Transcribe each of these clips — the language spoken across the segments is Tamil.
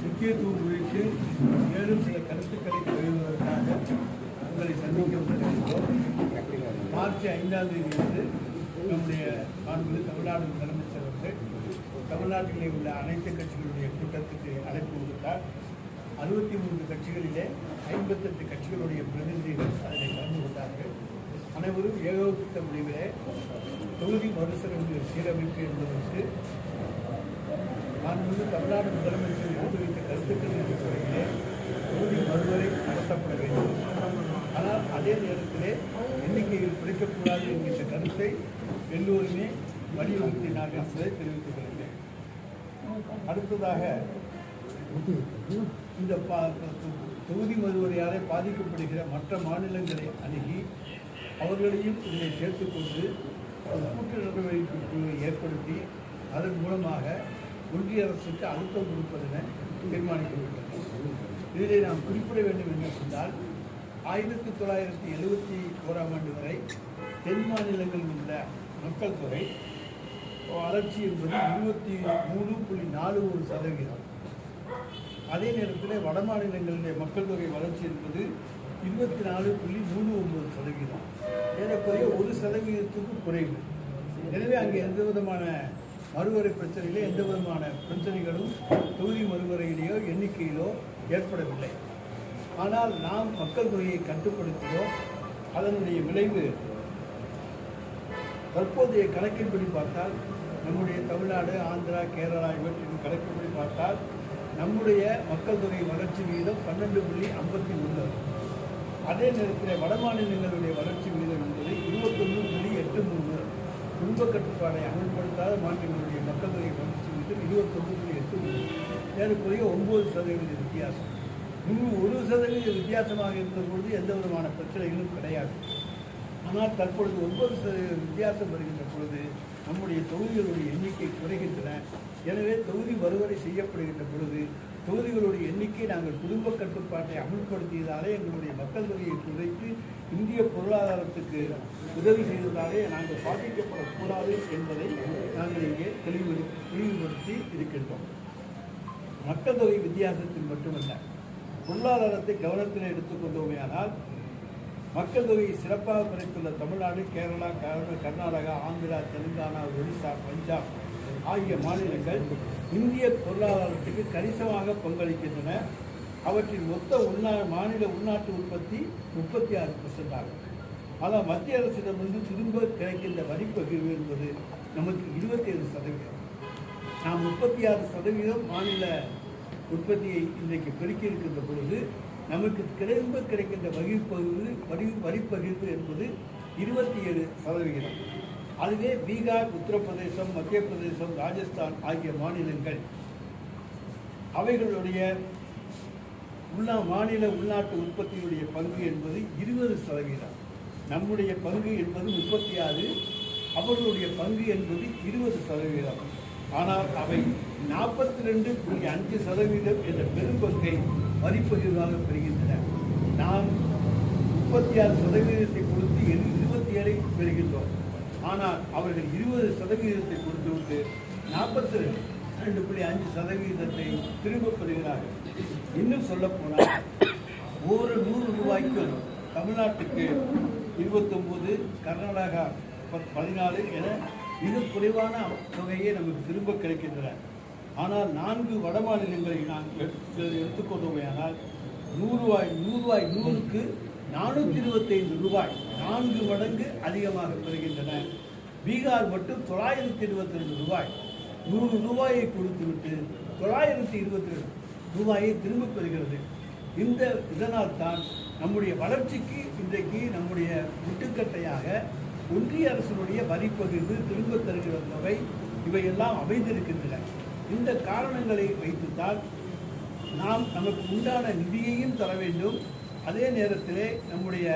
முக்கியத்துவம் குறித்து மேலும் சில கருத்துக்களை பகிர்வதற்காக உங்களை சந்திக்க மார்ச் ஐந்தாம் தேதி நம்முடைய மாண்பு தமிழ்நாடு முதலமைச்சர் அவர்கள் தமிழ்நாட்டிலே உள்ள அனைத்து கட்சிகளுடைய கூட்டத்துக்கு அழைப்பு விடுத்தார். அறுபத்தி மூன்று கட்சிகளிலே ஐம்பத்தெட்டு கட்சிகளுடைய பிரதிநிதிகள் அதில் கலந்து கொண்டார்கள். அனைவரும் ஏகோபித்த முடிவிலே தொகுதி மறுசீரமைப்பு சீரமைப்பு என்பதற்கு மாண்புமிகு தமிழ்நாடு முதலமைச்சர் எடுத்து வைத்த என்ற அடிப்படையிலே தொகுதி மறுவரை நடத்தப்பட வேண்டும். ஆனால் அதே நேரத்திலே எண்ணிக்கையில் குறைக்கக்கூடாது என்கின்ற கருத்தை எல்லோருமே வலியுறுத்தினார்கள் என்பதை தெரிவித்துக் கொள்கிறேன். அடுத்ததாக இந்த பா- தொகுதி மறுவரையாலே பாதிக்கப்படுகிற மற்ற மாநிலங்களை அணுகி அவர்களையும் இதில் சேர்த்துக்கொண்டு ஒரு கூட்டு நடவடிக்கை ஏற்படுத்தி அதன் மூலமாக ஒன்றிய அரசுக்கு அழுத்தம் கொடுப்பதென தீர்மானிக்கப்பட்டது. இதிலே நாம் குறிப்பிட வேண்டும் என்று சொன்னால் ஆயிரத்தி தொள்ளாயிரத்தி எழுபத்தி ஓராம் ஆண்டு வரை தென் மாநிலங்களில் உள்ள மக்கள் தொகை வளர்ச்சி என்பது இருபத்தி மூணு புள்ளி நாலு ஒரு சதவீதம். அதே நேரத்தில் வட மாநிலங்களுடைய மக்கள் தொகை வளர்ச்சி என்பது இருபத்தி நாலு புள்ளி மூணு ஒன்பது சதவீதம். ஏறக்குறைய ஒரு சதவீதத்துக்கு குறைவு. எனவே அங்கே எந்த விதமான மறுவரை பிரச்சனையிலே எந்த விதமான பிரச்சனைகளும் தொகுதி மறுவரையிலேயோ எண்ணிக்கையிலோ ஏற்படவில்லை. ஆனால் நாம் மக்கள் தொகையை கட்டுப்படுத்தினோம் அதனுடைய விளைவு தற்போதைய கணக்கின்படி பார்த்தால் நம்முடைய தமிழ்நாடு ஆந்திரா கேரளா இவற்றின் கணக்கின்படி பார்த்தால் நம்முடைய மக்கள் தொகை வளர்ச்சி விகிதம் பன்னெண்டு புள்ளி ஐம்பத்தி ஒன்று. அதே நேரத்தில் வட மாநிலங்களுடைய வளர்ச்சி விகிதம் என்பது இருபத்தொன்று புள்ளி எட்டு மூணு. குடும்ப கட்டுப்பாடை அமல்படுத்தாத மாநிலங்களுடைய மக்கள் தொகை வளர்ச்சி விகிதம் இருபத்தொன்று புள்ளி எட்டு மூணு ஏறக்குறைய ஒன்பது சதவீத வித்தியாசம். முன்பு ஒரு சதவீத வித்தியாசமாக இருந்த பொழுது எந்த விதமான பிரச்சனைகளும் கிடையாது. ஆனால் தற்பொழுது ஒன்பது சதவீத வித்தியாசம் வருகின்ற பொழுது நம்முடைய தொகுதிகளுடைய எண்ணிக்கை குறைகின்றன. எனவே தொகுதி மறுவரை செய்யப்படுகின்ற பொழுது தொகுதிகளுடைய எண்ணிக்கை நாங்கள் குடும்ப கட்டுப்பாட்டை அமல்படுத்தியதாலே எங்களுடைய மக்கள் தொகையை குறைத்து இந்திய பொருளாதாரத்துக்கு உதவி செய்ததாலே நாங்கள் பாதிக்கப்படக்கூடாது என்பதை நாங்கள் இங்கே தெளிவு தெளிவுபடுத்தி இருக்கின்றோம். மக்கள் தொகை வித்தியாசத்தில் மட்டுமல்ல பொருளாதாரத்தை கவனத்தில் எடுத்துக்கொண்டோமேயானால் மக்கள் தொகையை சிறப்பாக குறைத்துள்ள தமிழ்நாடு கேரளா கர்நாடகா ஆந்திரா தெலுங்கானா ஒடிசா பஞ்சாப் ஆகிய மாநிலங்கள் இந்திய பொருளாதாரத்துக்கு கணிசமாக பங்களிக்கின்றன. அவற்றின் மொத்த உள்நா மாநில உள்நாட்டு உற்பத்தி முப்பத்தி ஆறு பர்சன்ட் ஆகும். ஆனால் மத்திய அரசிடமிருந்து திரும்ப கிடைக்கின்ற வரி பகிர்வு என்பது நமக்கு இருபத்தி ஏழு சதவீதம். நாம் முப்பத்தி ஆறு சதவீதம் மாநில உற்பத்தியை இன்றைக்கு பெருக்கி இருக்கின்ற பொழுது நமக்கு திரும்ப கிடைக்கின்ற வகிப்பகிர்வு வரி வரிப்பகிர்வு என்பது இருபத்தி ஏழு சதவிகிதம் அதுவே பீகார் உத்தரப்பிரதேசம் மத்திய பிரதேசம் ராஜஸ்தான் ஆகிய மாநிலங்கள். அவைகளுடைய உள்ள மாநில உள்நாட்டு உற்பத்தியுடைய பங்கு என்பது இருபது சதவீதம். நம்முடைய பங்கு என்பது முப்பத்தி ஆறு அவர்களுடைய பங்கு என்பது இருபது சதவீதம். ஆனால் அவை நாற்பத்தி ரெண்டு புள்ளி அஞ்சு சதவீதம் என்ற பெரும்பங்கை வரிப்பகிர்வாக பெறுகின்றன. நாம் முப்பத்தி ஆறு சதவீதத்தை கொடுத்து இருபத்தி ஏழை பெறுகின்றோம். ஆனால் அவர்கள் இருபது சதவீதத்தை கொடுத்துவிட்டு நாற்பத்தி ரெண்டு ரெண்டு புள்ளி அஞ்சு சதவீதத்தை திரும்பப் பெறுகிறார்கள் இன்னும் சொல்லப்போனால் ஒவ்வொரு நூறு ரூபாய்க்கும் தமிழ்நாட்டுக்கு இருபத்தொம்போது கர்நாடகா பதினாலு என மிக குறைவான தொகையே நமக்கு திரும்ப கிடைக்கின்றன. ஆனால் நான்கு வட மாநிலங்களை நான் எடுத்து எடுத்துக்கொண்டோமேயானால் நூறுரூவாய் நூறுக்கு நானூற்றி இருபத்தைந்து ரூபாய் நான்கு மடங்கு அதிகமாக பெறுகின்றன. பீகார் மட்டும் தொள்ளாயிரத்தி இருபத்தி ரெண்டு ரூபாய். நூறு ரூபாயை கொடுத்துவிட்டு தொள்ளாயிரத்தி இருபத்தி ரெண்டு ரூபாயை திரும்பப் பெறுகிறது. இந்த இதனால் தான் நம்முடைய வளர்ச்சிக்கு இன்றைக்கு நம்முடைய முட்டுக்கட்டையாக ஒன்றிய அரசினுடைய வரி பகிர்வு திரும்ப தருகிற தொகை இவையெல்லாம் அமைந்திருக்கின்றன. இந்த காரணங்களை வைத்துத்தான் நாம் நமக்கு உண்டான நிதியையும் தர வேண்டும். அதே நேரத்திலே நம்முடைய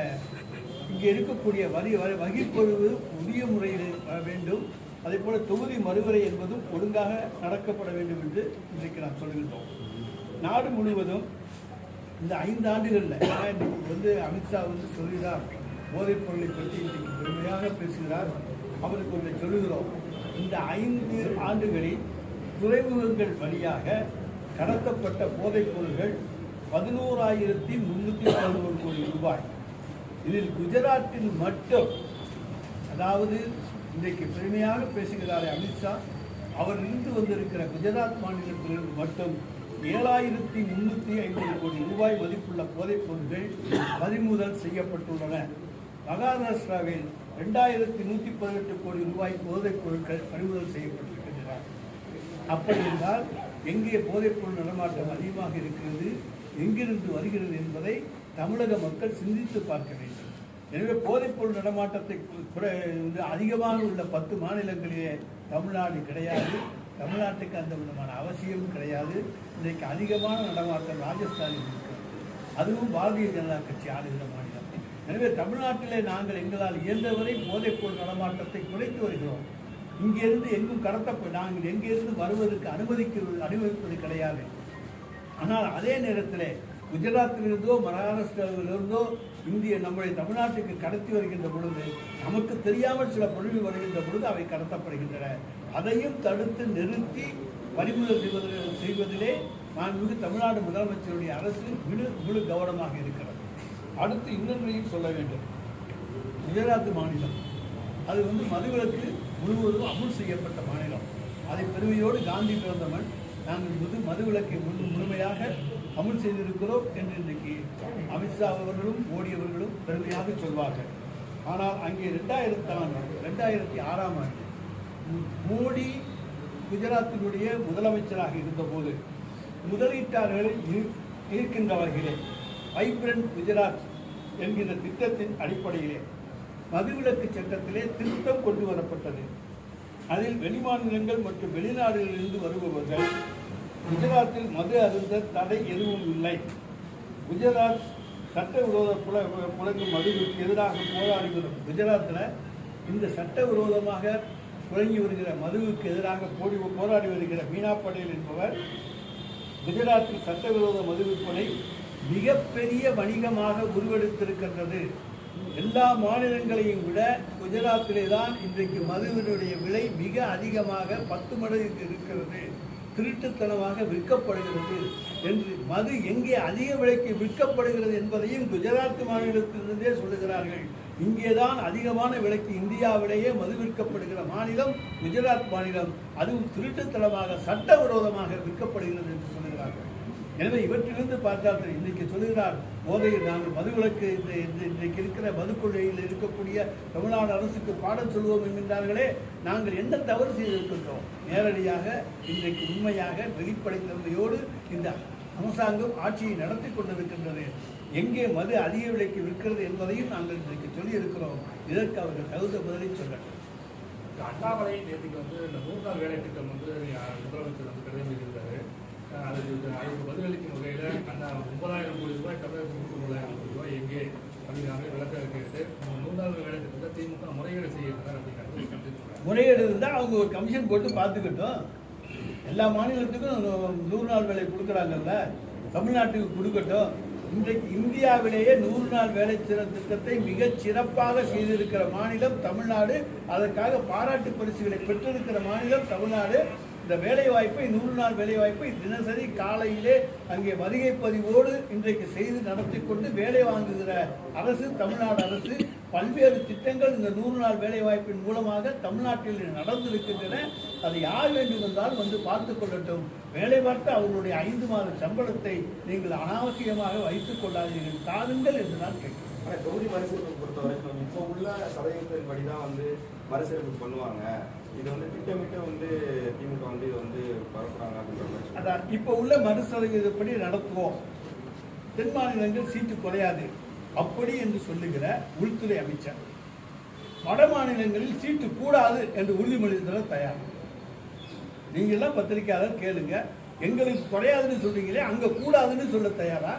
இங்கே இருக்கக்கூடிய வரி வரி வகிப்பொழுது உரிய முறையில் வர வேண்டும். அதே போல தொகுதி மறுவரை என்பதும் ஒழுங்காக நடக்கப்பட வேண்டும் என்று இன்றைக்கு நாம் சொல்கின்றோம். நாடு முழுவதும் இந்த ஐந்து ஆண்டுகளில் ஏன்னா இன்னைக்கு வந்து அமித்ஷா வந்து சொல்கிறார் போதைப் பொருளை பற்றி இன்றைக்கு பெருமையாக பேசுகிறார். அவருக்கு ஒன்றை சொல்லுகிறோம். இந்த ஐந்து ஆண்டுகளில் துறைமுகங்கள் வழியாக கடத்தப்பட்ட போதைப் பொருள்கள் பதினோராயிரத்தி முன்னூற்றி பதினோரு கோடி ரூபாய். இதில் குஜராத்தில் மட்டும் அதாவது இன்றைக்கு பெருமையாக பேசுகிறாரே அமித்ஷா அவர் இருந்து வந்திருக்கிற குஜராத் மாநிலத்திலிருந்து மட்டும் ஏழாயிரத்தி முன்னூற்றி ஐம்பது கோடி ரூபாய் மதிப்புள்ள போதைப் பொருட்கள் பறிமுதல் செய்யப்பட்டுள்ளன. மகாராஷ்டிராவில் ரெண்டாயிரத்தி நூற்றி பதினெட்டு கோடி ரூபாய் போதைப் பொருட்கள் பறிமுதல் செய்யப்பட்டிருக்கின்றன. அப்படி என்றால் எங்கே போதைப்பொருள் நடமாட்டம் அதிகமாக இருக்கிறது எங்கிருந்து வருகிறது என்பதை தமிழக மக்கள் சிந்தித்து பார்க்க வேண்டும். எனவே போதைப்பொருள் நடமாட்டத்தை குறை வந்து அதிகமாக உள்ள பத்து மாநிலங்களிலே தமிழ்நாடு கிடையாது. தமிழ்நாட்டுக்கு அந்த விதமான அவசியமும் கிடையாது. இன்றைக்கு அதிகமான நடமாட்டம் ராஜஸ்தானில் இருக்கிறது. அதுவும் பாரதிய ஜனதா கட்சி ஆளுகிற மாநிலம். எனவே தமிழ்நாட்டிலே நாங்கள் எங்களால் இயன்றவரை போதைப்பொருள் நடமாட்டத்தை குறைத்து வருகிறோம். இங்கிருந்து எங்கும் கடத்தப்ப நாங்கள் எங்கிருந்து வருவதற்கு அனுமதிக்க அனுமதிப்பது கிடையாது. ஆனால் அதே நேரத்தில் குஜராத்திலிருந்தோ மகாராஷ்டிராவிலிருந்தோ இந்திய நம்முடைய தமிழ்நாட்டுக்கு கடத்தி வருகின்ற பொழுது நமக்கு தெரியாமல் சில பொருள்கள் வருகின்ற பொழுது அவை கடத்தப்படுகின்றன. அதையும் தடுத்து நிறுத்தி பறிமுதல் செய்வது செய்வதிலே மாண்புமிகு தமிழ்நாடு முதலமைச்சருடைய அரசு முழு முழு கவனமாக இருக்கிறது. அடுத்து இன்னொன்றையும் சொல்ல வேண்டும். குஜராத் மாநிலம். அது வந்து மதுவிலக்கு முழுவதும் அமுல் செய்யப்பட்ட மாநிலம். அதை பெருமையோடு காந்தி பிறந்தவன் நாங்கள் முது மதுவிலக்கை முழு முழுமையாக அமுல் செய்திருக்கிறோம் என்று இன்றைக்கு அமித்ஷா அவர்களும் மோடி அவர்களும் பெருமையாக சொல்வார்கள். ஆனால் அங்கே ரெண்டாயிரத்தி ஆண்டு ரெண்டாயிரத்தி ஆறாம் ஆண்டு மோடி குஜராத்தினுடைய முதலமைச்சராக இருந்தபோது முதலீட்டாளர்களை ஈர்- ஈர்க்கின்ற வகையிலே வைப்ரண்ட் குஜராத் என்கிற திட்டத்தின் அடிப்படையிலே மதுவிலக்கு சட்டத்திலே திருத்தம் கொண்டு வரப்பட்டது. அதில் வெளிமாநிலங்கள் மற்றும் வெளிநாடுகளிலிருந்து வருபவர்கள் குஜராத்தில் மது அருந்த தடை எதுவும் இல்லை. குஜராத் சட்டவிரோத புல புழங்கும் மதுவிற்கு எதிராக போராடி வரும் குஜராத்தில் இந்த சட்டவிரோதமாக புழங்கி வருகிற மதுவுக்கு எதிராக போடி போராடி வருகிற மீனா படேல் என்பவர் குஜராத்தில் சட்டவிரோத மது விற்பனை மிகப்பெரிய வணிகமாக உருவெடுத்திருக்கின்றது. எல்லா மாநிலங்களையும் விட குஜராத்திலே தான் இன்றைக்கு மதுவினுடைய விலை மிக அதிகமாக பத்து மடங்கு இருக்கிறது. திருட்டுத்தனமாக விற்கப்படுகிறது என்று மது எங்கே அதிக விலைக்கு விற்கப்படுகிறது என்பதையும் குஜராத் மாநிலத்திலிருந்தே சொல்லுகிறார்கள். இங்கேதான் அதிகமான விலைக்கு இந்தியாவிலேயே மது விற்கப்படுகிற மாநிலம் குஜராத் மாநிலம். அதுவும் திருட்டுத்தனமாக சட்டவிரோதமாக விற்கப்படுகிறது என்று சொல்லுகிறார்கள். எனவே இவற்றிலிருந்து பார்த்தால் இன்றைக்கு சொல்லுகிறார் போதையில் நாங்கள் மதுவிலக்கு இந்த இந்த இன்றைக்கு இருக்கிற மதுக்கொள்கையில் இருக்கக்கூடிய தமிழ்நாடு அரசுக்கு பாடம் சொல்வோம் என்கின்றார்களே நாங்கள் என்ன தவறு செய்திருக்கின்றோம்? நேரடியாக இன்றைக்கு உண்மையாக வெளிப்படைத்தன்மையோடு இந்த அரசாங்கம் ஆட்சியை நடத்தி கொண்டிருக்கின்றது. எங்கே மது அதிக விலைக்கு விற்கிறது என்பதையும் நாங்கள் இன்றைக்கு சொல்லியிருக்கிறோம். இதற்கு அவர்கள் தகுந்த பதிலை சொல்லட்டும். அண்ணாமலை நேற்றுக்கு வந்து இந்த நூறு வேலை திட்டம் வந்து முதலமைச்சர் வந்து கடிதம் எழுதியிருந்தாரு அதுக்கு அதுக்கு பதிலளிக்கும் வகையில் அண்ணா ஒன்பதாயிரம் கோடி ரூபாய் தமிழகத்துக்கு முப்பதாயிரம் கோடி ரூபாய் எங்கே அப்படிங்கிறாங்க விளக்கம் கேட்டு நூறு நாள் வேலை திட்டத்தை திமுக முறைகேடு செய்கிறார் அப்படிங்கிறது முறைகேடு முறையீடு இருந்தால் அவங்க ஒரு கமிஷன் போட்டு பார்த்துக்கிட்டோம். எல்லா மாநிலத்துக்கும் நூறு நாள் வேலை கொடுக்குறாங்கல்ல. தமிழ்நாட்டுக்கு கொடுக்கட்டும். இன்றைக்கு இந்தியாவிலேயே நூறு நாள் வேலை திட்டத்தை மிக சிறப்பாக செய்திருக்கிற மாநிலம் தமிழ்நாடு. அதற்காக பாராட்டு பரிசுகளை பெற்றிருக்கிற மாநிலம் தமிழ்நாடு. இந்த வேலைவாய்ப்பை நூறு நாள் வேலைவாய்ப்பை தினசரி காலையிலே அங்கே வருகை பதிவோடு இன்றைக்கு செய்து நடத்தி கொண்டு வேலை வாங்குகிற அரசு தமிழ்நாடு அரசு பல்வேறு திட்டங்கள் இந்த நூறு நாள் வேலைவாய்ப்பின் மூலமாக தமிழ்நாட்டில் நடந்திருக்கின்றன. அதை யார் வேண்டுமென்றால் வந்து பார்த்து கொள்ளட்டும். வேலை பார்த்து அவர்களுடைய ஐந்து மாத சம்பளத்தை நீங்கள் அனாவசியமாக வைத்துக் கொள்ளாதீர்கள். தாருங்கள் என்று நான் கேட்கிறேன். ஆனா தொகுதி மறுசீரமைப்பு பொறுத்த வரைக்கும் இப்போ உள்ள சதவீதத்தின் தான் வந்து மறுசீரமைப்பு பண்ணுவாங்க. இது வந்து திட்டமிட்டு வந்து திமுக வந்து வந்து பரப்புறாங்க அப்படின்ற மாதிரி அதான் இப்போ உள்ள மறுசதவீதப்படி நடத்துவோம். தென் மாநிலங்கள் சீட்டு குறையாது. அப்படி என்று சொல்லுகிற உள்துறை அமைச்சர். வட மாநிலங்களில் சீட்டு கூடாது என்று உறுதிமொழி தர தயார். நீங்க எல்லாம் பத்திரிக்கையாளர் கேளுங்க. எங்களுக்கு குறையாதுன்னு சொல்றீங்களே அங்க கூடாதுன்னு சொல்ல தயாரா?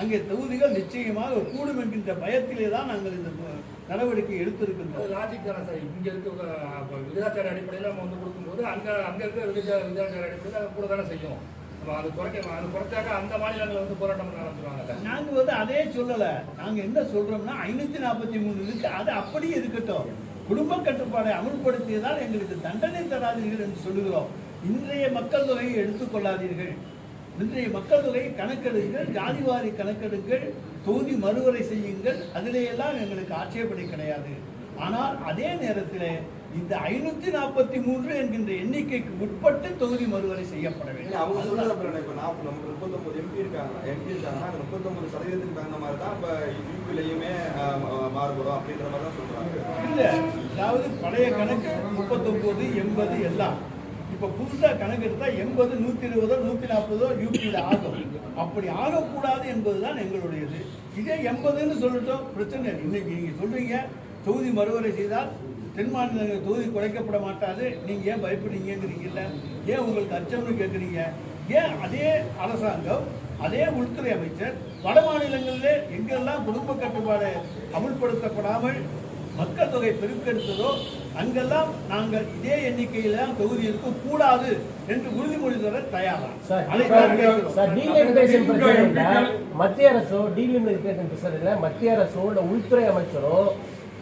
அங்கே தொகுதிகள் நிச்சயமாக கூடும் என்கின்ற பயத்திலே தான் நாங்கள் இந்த நடவடிக்கை அது எடுத்திருக்கின்றோம் லாஜிக் தானே சார். இங்க இருக்க விகிதாச்சார அடிப்படையில் நம்ம வந்து கொடுக்கும்போது அங்க அங்க இருக்க விகிதா விகிதாச்சார அடிப்படையில் கூட தானே செய்யும். அது குறைக்க அது குறைச்சாக்க அந்த மாநிலங்கள் வந்து போராட்டம் பண்ண ஆரம்பிச்சிருவாங்கல்ல நாங்க வந்து அதே சொல்லல. நாங்க என்ன சொல்றோம்னா ஐநூத்தி நாற்பத்தி மூணு இருக்கு அது அப்படியே இருக்கட்டும். குடும்ப கட்டுப்பாடை அமுல்படுத்தியதால் எங்களுக்கு தண்டனை தராதீர்கள் என்று சொல்லுகிறோம். இன்றைய மக்கள் தொகையை எடுத்துக்கொள்ளாதீர்கள் இன்றைய மக்கள் தொகையை கணக்கெடுங்கள் ஜாதிவாரி கணக்கெடுங்கள் தொகுதி மறுவரை செய்யுங்கள் அதிலேயெல்லாம் எங்களுக்கு ஆட்சேபனை கிடையாது. ஆனால் அதே நேரத்தில் இந்த ஐநூத்தி நாற்பத்தி மூன்று என்கின்ற எண்ணிக்கைக்கு உட்பட்டு தொகுதி மறுவரை செய்யப்பட வேண்டும். அவங்க சொல்றது அப்புறம் இப்ப நாற்பது நமக்கு முப்பத்தொன்பது எம்பி இருக்காங்க. எம்பி இருக்காங்கன்னா அந்த முப்பத்தொன்பது சதவீதத்துக்கு தகுந்த மாதிரி தான் இப்ப யூபிலையுமே மாறுபடும் அப்படின்ற மாதிரி தான் சொல்றாங்க. இல்ல அதாவது பழைய கணக்கு முப்பத்தொன்பது எண்பது எல்லாம். இப்போ புதுசாக கணக்கு எடுத்தால் எண்பது நூற்றி இருபதோ நூற்றி நாற்பதோ யூபியில் ஆகும். அப்படி ஆகக்கூடாது என்பதுதான் எங்களுடையது. இதே எண்பதுன்னு சொல்லிட்டோம் பிரச்சனை இன்னைக்கு நீங்கள் சொல்கிறீங்க தொகுதி மறுவரை செய்தால் தென் மாநிலங்கள் தொகுதி குறைக்கப்பட மாட்டாது. நீங்கள் ஏன் பயப்படுறீங்கிறீங்கல்ல ஏன் உங்களுக்கு அச்சம்னு கேட்குறீங்க ஏன் அதே அரசாங்கம் அதே உள்துறை அமைச்சர் வட மாநிலங்களில் எங்கெல்லாம் குடும்ப கட்டுப்பாடு அமுல்படுத்தப்படாமல் மக்கள் தொகை பெருக்கெடுத்ததோ அங்கெல்லாம் நாங்கள் இதே எண்ணிக்கையில தொகுதி இருக்க கூடாது என்று உறுதிமொழி தர தயாரா மத்திய அரசோ டீலிமிட்டேஷன் பிரச்சனையில மத்திய அரசோ இல்ல உள்துறை அமைச்சரோ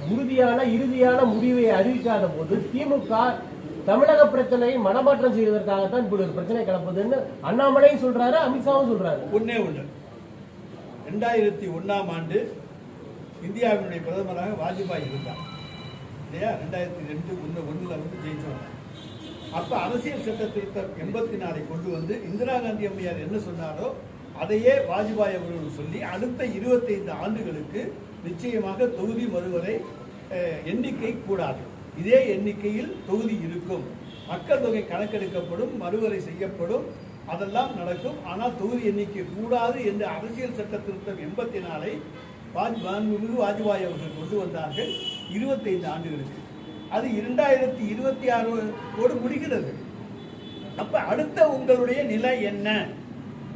உறுதியான இறுதியான முடிவை அறிவிக்காத போது திமுக தமிழக பிரச்சனையை மனமாற்றம் செய்வதற்காகத்தான் இப்படி ஒரு பிரச்சனை கிளப்புதுன்னு அண்ணாமலையும் சொல்றாரு அமித்ஷாவும் சொல்றாரு. ஒண்ணே ஒண்ணு. ரெண்டாயிரத்தி ஒண்ணாம் ஆண்டு இந்தியாவினுடைய பிரதமராக வாஜ்பாய் இருந்தார். இல்லையா? ரெண்டாயிரத்தி ரெண்டு ஒன்று ஒன்றில் வந்து ஜெயிச்சவங்க அப்ப அரசியல் சட்ட திருத்தம் எண்பத்தி நாலை கொண்டு வந்து இந்திரா காந்தி அம்மையார் என்ன சொன்னாரோ அதையே வாஜ்பாய் அவர்கள் சொல்லி அடுத்த இருபத்தைந்து ஆண்டுகளுக்கு நிச்சயமாக தொகுதி மறுவரை அஹ், எண்ணிக்கை கூடாது. இதே எண்ணிக்கையில் தொகுதி இருக்கும். மக்கள் தொகை கணக்கெடுக்கப்படும் மறுவரை செய்யப்படும் அதெல்லாம் நடக்கும். ஆனால் தொகுதி எண்ணிக்கை கூடாது என்ற அரசியல் சட்ட திருத்தம் எண்பத்தி நாலை வாஜ் மாண்புமிகு வாஜ்பாய் அவர்கள் கொண்டு வந்தார்கள் இருபத்தைந்து ஆண்டுகளுக்கு. அது இரண்டாயிரத்தி இருபத்தி ஆறோடு முடிகிறது. அப்ப அடுத்த உங்களுடைய நிலை என்ன?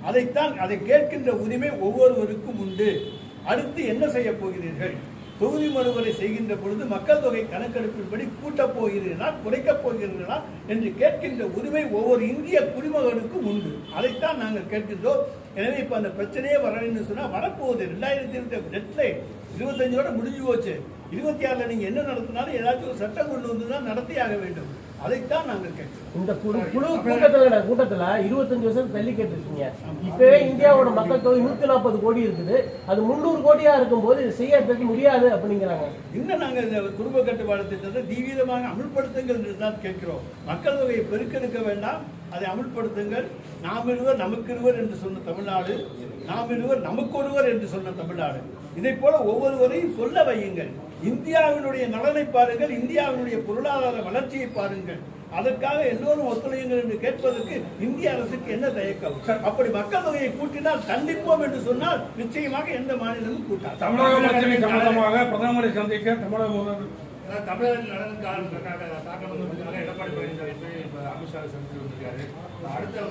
அதைத்தான் அதை கேட்கின்ற உரிமை ஒவ்வொருவருக்கும் உண்டு. அடுத்து என்ன செய்ய போகிறீர்கள்? தொகுதி மறுவரை செய்கின்ற பொழுது மக்கள் தொகை கணக்கெடுப்பின்படி கூட்டப் போகிறீர்களா குறைக்கப் போகிறீர்களா என்று கேட்கின்ற உரிமை ஒவ்வொரு இந்திய குடிமகனுக்கும் உண்டு. அதைத்தான் நாங்கள் கேட்கின்றோம். எனவே இப்போ அந்த பிரச்சனையே வரலைன்னு சொன்னால் வரப்போகுது. ரெண்டாயிரத்தி இருபத்தி டெட்லைன் இருபத்தஞ்சோட முடிஞ்சு போச்சு. இருபத்தி ஆறில் நீங்கள் என்ன நடத்தினாலும் ஏதாச்சும் ஒரு சட்டம் கொண்டு வந்து தான் நடத்தியாக வேண்டும். அதைத்தான் நாங்கள் கேட்கிறோம். இந்த குழு குழு கூட்டத்துல கூட்டத்துல இருபத்தஞ்சு வருஷம் தள்ளி கேட்டிருக்கீங்க இப்பவே இந்தியாவோட மக்கள் தொகை நூத்தி நாற்பது கோடி இருக்குது. அது முந்நூறு கோடியா இருக்கும்போது இது செய்யறதுக்கு முடியாது அப்படிங்கிறாங்க. இன்னும் நாங்கள் இந்த குடும்ப கட்டுப்பாடு திட்டத்தை தீவிரமாக அமுல்படுத்துங்கள் என்று தான் கேட்கிறோம். மக்கள் தொகையை பெருக்கெடுக்க வேண்டாம். அதை அமுல்படுத்துங்கள். நாம் இருவர் நமக்கு இருவர் என்று சொன்ன தமிழ்நாடு நாம் இருவர் நமக்கு ஒருவர் என்று சொன்ன தமிழ்நாடு. இதை போல ஒவ்வொருவரையும் சொல்ல வையுங்கள். இந்தியாவினுடைய நலனை பாருங்கள் இந்தியாவினுடைய பொருளாதார வளர்ச்சியை பாருங்கள். அதற்காக எல்லோரும் ஒத்துழையுங்கள் என்று கேட்பதற்கு இந்திய அரசுக்கு என்ன தயக்கம்? அப்படி மக்கள் தொகையை கூட்டினால் தண்டிப்போம் என்று சொன்னால் நிச்சயமாக எந்த மாநிலமும் கூட்டாது. தமிழக சம்பந்தமாக பிரதமரை சந்திக்க தமிழக தாக்கம் வந்ததுக்காக எடப்பாடி பழனிசாமி அமித்ஷாவை சந்திச்சு வந்திருக்காரு. அடுத்த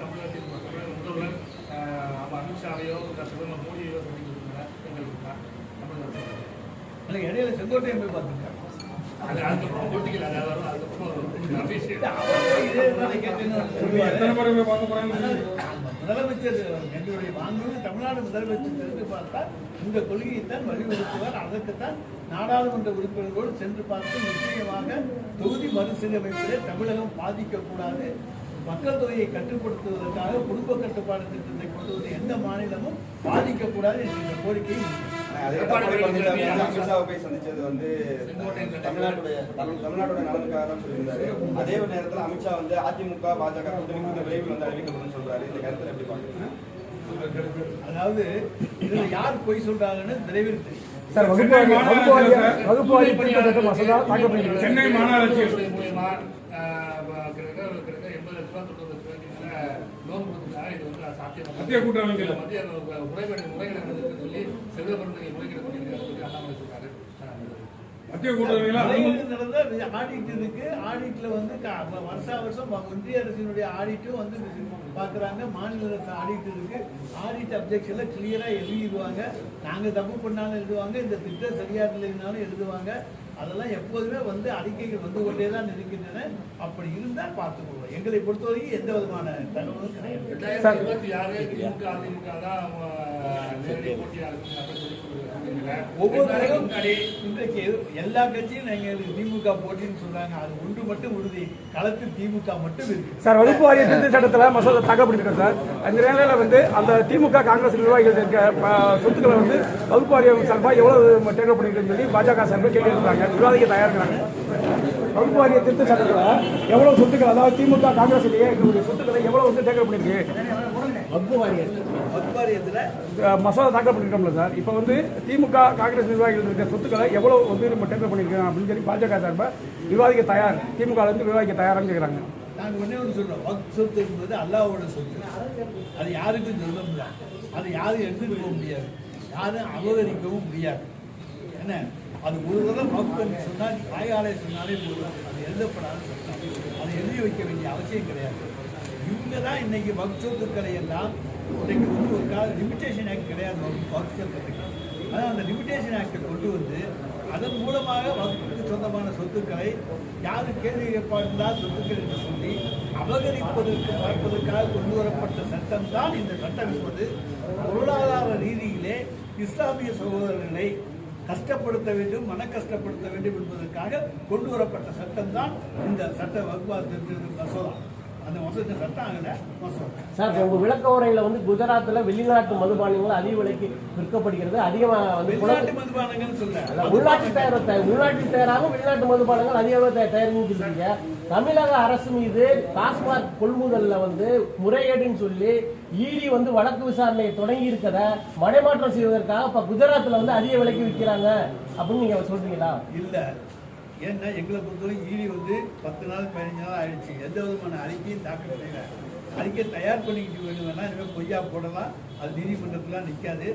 தமிழகத்தின் தமிழக முதல்வர் அமித்ஷாவையோ பிரதமர் மோடியோ சந்திக்கிறதுனால எங்களுக்கு அரசு. இல்லை, இடையில செங்கோட்டையன் போய் பார்த்துருக்காங்க அது அதுக்கப்புறம் அதுக்கப்புறம் முதலமைச்சர் எங்களுடைய மாண்புமிகு தமிழ்நாடு முதலமைச்சர் சென்று பார்த்தால் இந்த கொள்கையைத்தான் வலியுறுத்துவார். அதற்குத்தான் நாடாளுமன்ற உறுப்பினர்களோடு சென்று பார்த்து நிச்சயமாக தொகுதி மறுசீரமைப்பிலே தமிழகம் பாதிக்கக்கூடாது. மக்கள் தொகையை கட்டுப்படுத்துவதற்காக குடும்ப கட்டுப்பாடு திட்டத்தை கொண்டு வந்து எந்த மாநிலமும் பாதிக்கக்கூடாது என்ற இந்த போய் சந்திச்சது வந்து தமிழ்நாட்டுடைய தமிழ் தமிழ்நாட்டுடைய நலனுக்காக தான் சொல்லியிருந்தாரு அதே நேரத்துல அமித்ஷா வந்து அதிமுக பாஜக கூட்டணி விரைவில் வந்து அறிவிக்கப்படும் சொல்றாரு இந்த கருத்துல எப்படி பாக்குறீங்க அதாவது இதுல யார் பொய் சொல்றாங்கன்னு விரைவில் தெரியும் சார் மசோதா தாக்கல் பண்ணிருக்கு சென்னை மாநகராட்சி மூலியமா கிட்டத்தட்ட எண்பது லட்ச ரூபா தொண்ணூறு லட்ச ரூபாய்க்கு மேல லோன் கொடுத்துருக்காங்க இது வந்து சாத்தியம் மத்திய கூட்டமைப்பில். மத்திய முறைகேடு முறைகேடு சொல்லி செல்வ பெருந்தகை முறைகேடு பண்ணியிருக்காரு சொல்லி அண்ணாமலை சொல்றாரு மத்திய நடந்த ஆடிட் இருக்கு ஆடிட்ல வந்து வருஷா வருஷம் ஒன்றிய அரசினுடைய ஆடிட்டும் வந்து பாக்குறாங்க. மாநில அரசு ஆடிட் இருக்கு. ஆடிட் அப்ஜெக்ஷன்ல கிளியரா எழுதிடுவாங்க. நாங்க தப்பு பண்ணாலும் எழுதுவாங்க. இந்த திட்டம் சரியா இல்லைனாலும் எழுதுவாங்க. அதெல்லாம் எப்போதுமே வந்து அறிக்கைகள் வந்து கொண்டே தான் இருக்கின்றன. அப்படி இருந்தால் பார்த்துக்கொள்வோம் எங்களை பொறுத்தவரைக்கும் எந்த விதமான தகவலும் கிடையாது. ஒவ்வொரு இருபத்தி இன்றைக்கு எல்லா கட்சியும் நீங்க திமுக போட்டின்னு சொல்றாங்க. அது ஒன்று மட்டும் உறுதி களத்தில் திமுக மட்டும் இருக்கு. சார் வகுப்பு வாரிய திருத்த சட்டத்தில் மசோதா தாக்கல் சார். அந்த நிலையில வந்து அந்த திமுக காங்கிரஸ் நிர்வாகிகள் இருக்க சொத்துக்களை வந்து வகுப்பு வாரியம் சார்பாக எவ்வளவு டேக்கப் பண்ணிருக்குன்னு சொல்லி பாஜக சார்பாக கேள்வி எழுப்புறாங்க விவாதிக்க தயாரிக்கிறாங்க. வகுப்பு வாரிய திருத்த சட்டத்தில் எவ்வளவு சொத்துக்கள் அதாவது திமுக காங்கிரஸ் இடையே இருக்கக்கூடிய சொத்துக்களை எவ்வளவு வந்து டேக்கப் பண்ணிருக்கு மசோதா தாக்கல் பண்ணிருக்கோம்ல சார். இப்போ வந்து திமுக காங்கிரஸ் நிர்வாகிகள் இருக்க சொத்துக்களை எவ்வளவு வந்து நம்ம டேக்கப் பண்ணிருக்கோம் அப்படின்னு சொல்லி பாஜக சார்பாக விவாதிக்க தயார். திமுக இருந்து விவாதிக்க தயாரான்னு கேட்குறாங்க நாங்க ஒண்ணே ஒன்று சொல்றோம். வக் சொத்து என்பது அல்லாஹ்வோட சொத்து. அது யாருக்கும் சொல்ல முடியாது. அது யாரும் எடுத்துட்டு போக முடியாது. யாரும் அபகரிக்கவும் முடியாது. என்ன? அது ஒரு தடவை வகுப்புன்னு சொன்னால் தாயாலே சொன்னாலே போதும். அது எழுதப்படாத சட்டம். அதை எழுதி வைக்க வேண்டிய அவசியம் கிடையாது. இவங்க தான் இன்னைக்கு வக்சோத்துக்களை எல்லாம் இன்னைக்கு வந்து ஒரு கால லிமிடேஷன் ஆக்ட் கிடையாது. வக் அதான் அந்த லிமிடேஷன் ஆக்டை கொண்டு வந்து அதன் மூலமாக வகுப்புக்கு சொந்தமான சொத்துக்களை யாரு கேள்வி ஏற்பாடுதான் சொத்துக்கள் என்று சொல்லி அபகரிப்பதற்கு பார்ப்பதற்காக கொண்டு வரப்பட்ட சட்டம் தான் இந்த சட்டம் என்பது பொருளாதார ரீதியிலே இஸ்லாமிய சகோதரர்களை கஷ்டப்படுத்த வேண்டும் மன கஷ்டப்படுத்த வேண்டும் என்பதற்காக கொண்டு வரப்பட்ட சட்டம் தான் இந்த சட்ட வகுப்பாக மசோதா. சார் உங்க விளக்க உரையில வந்து குஜராத்ல வெளிநாட்டு மதுபானங்கள் அதிக விலைக்கு விற்கப்படுகிறது. அதிகமா வந்து உள்நாட்டு தயார உள்நாட்டு தயாராகவும் வெளிநாட்டு மதுபானங்கள் அதிகமாக தயா- தயாரின்னு சொல்றீங்க தமிழக அரசு மீது டாஸ்மாக் கொள்முதல்ல வந்து முறைகேடுன்னு சொல்லி ஈடி வந்து வழக்கு விசாரணையை தொடங்கி இருக்கிறத மடைமாற்றம் செய்வதற்காக இப்ப குஜராத்ல வந்து அதிக விலைக்கு விற்கிறாங்க அப்படின்னு நீங்க சொல்றீங்களா? இல்ல. ஏன்னா எங்களை பொறுத்தவரைக்கும் ஈடி வந்து பத்து நாள் பதினஞ்சு நாள் ஆயிடுச்சு. எந்த விதமான அறிக்கையும் தாக்கல் செய்யல. அறிக்கை தயார் பண்ணிக்கிட்டு வேணும் இனிமேல் பொய்யா போடலாம். அது நீதிமன்றத்தில் நிற்காது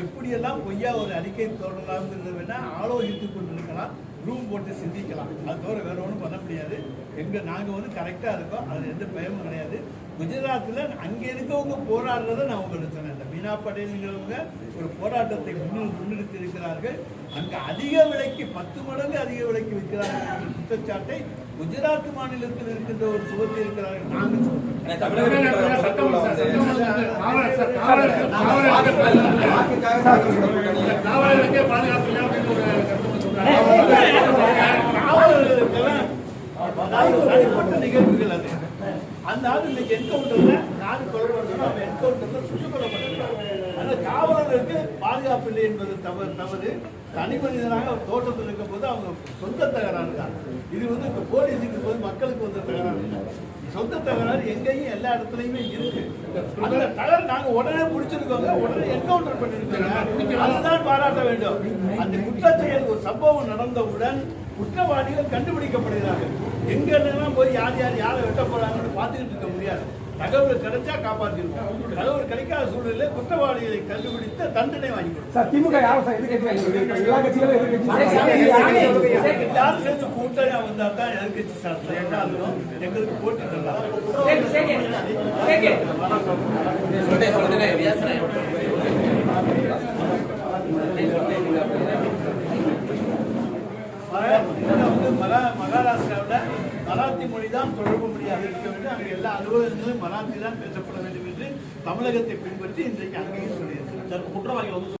எப்படியெல்லாம் பொய்யா ஒரு அறிக்கை தொடரலாம்ங்கிறத வேணால் ஆலோசித்து கொண்டு இருக்கலாம் ரூம் போட்டு சிந்திக்கலாம். அது தவிர வேற ஒன்றும் பண்ண முடியாது. எங்கள் நாங்கள் வந்து கரெக்டாக இருக்கோம். அது எந்த பயமும் கிடையாது. குஜராத்தில் அங்கே இருக்கவங்க போராடுறத நான் உங்களுக்கு சொன்னேன். மீனா பட்டேலுங்கிறவங்க ஒரு போராட்டத்தை முன்னு முன்னிறுத்தி இருக்கிறார்கள் அங்க அதிக விலைக்கு பத்து மடங்கு அதிக விலைக்கு விற்கிறார்கள் குற்றச்சாட்டை குஜராத் மாநிலத்தில் இருக்கின்ற ஒரு சுகத்தில் இருக்கிறார்கள். காவலர்களுக்கெல்லாம் தனிப்பட்ட நிகழ்வுகள் அது அந்த ஆள் இன்னைக்கு என்கவுண்டர்ல யாரு கொலை பண்ணணும் அவன் என்கவுண்டர்ல சுட்டுக் கொல்லப்பட்டிருக்கான் அந்த காவலர்களுக்கு பாதுகாப்பு இல்லை என்பது தவறு தவறு. தனி மனிதனாக அவர் தோட்டத்தில் இருக்கும் போது அவங்க சொந்த தகராறு தான். இது வந்து இப்ப போலீஸுக்கு போது மக்களுக்கு வந்த தகராறு சொந்த தகராறு எங்கேயும் எல்லா இடத்துலையுமே இருக்கு. அந்த தகர் நாங்க உடனே பிடிச்சிருக்கோங்க உடனே என்கவுண்டர் பண்ணிருக்கோங்க. அதுதான் பாராட்ட வேண்டும். அந்த குற்றச்செயல் ஒரு சம்பவம் நடந்தவுடன் குற்றவாளிகள் கண்டுபிடிக்கப்படுகிறார்கள். எங்க போய் யார் யார் யாரை வெட்ட போறாங்கன்னு பார்த்துக்கிட்டு இருக்க முடியாது. தகவல் கிடைச்சா காப்பாத்திருக்கோம் தகவல் கிடைக்காத சூழ்நிலை குற்றவாளிகளை கண்டுபிடித்து தண்டனை வாங்கி சார் திமுக யாரும் சார் எதிர்கட்சி எல்லா கட்சிகளும் எதிர்கட்சி எல்லாரும் சேர்ந்து கூட்டணியா வந்தா தான் எதிர்கட்சி சார். எல்லாரும் எங்களுக்கு போட்டி மகாராஷ்டிராவில் மராத்தி மொழி தான் தொடர்பு மொழியாக இருக்க வேண்டும். அங்கே எல்லா அலுவலகங்களும் மராத்தி தான் பேசப்பட வேண்டும் என்று தமிழகத்தை பின்பற்றி இன்றைக்கு அங்கேயும் சொல்லியிருக்கிறார். குற்றவாளிகள் வந்து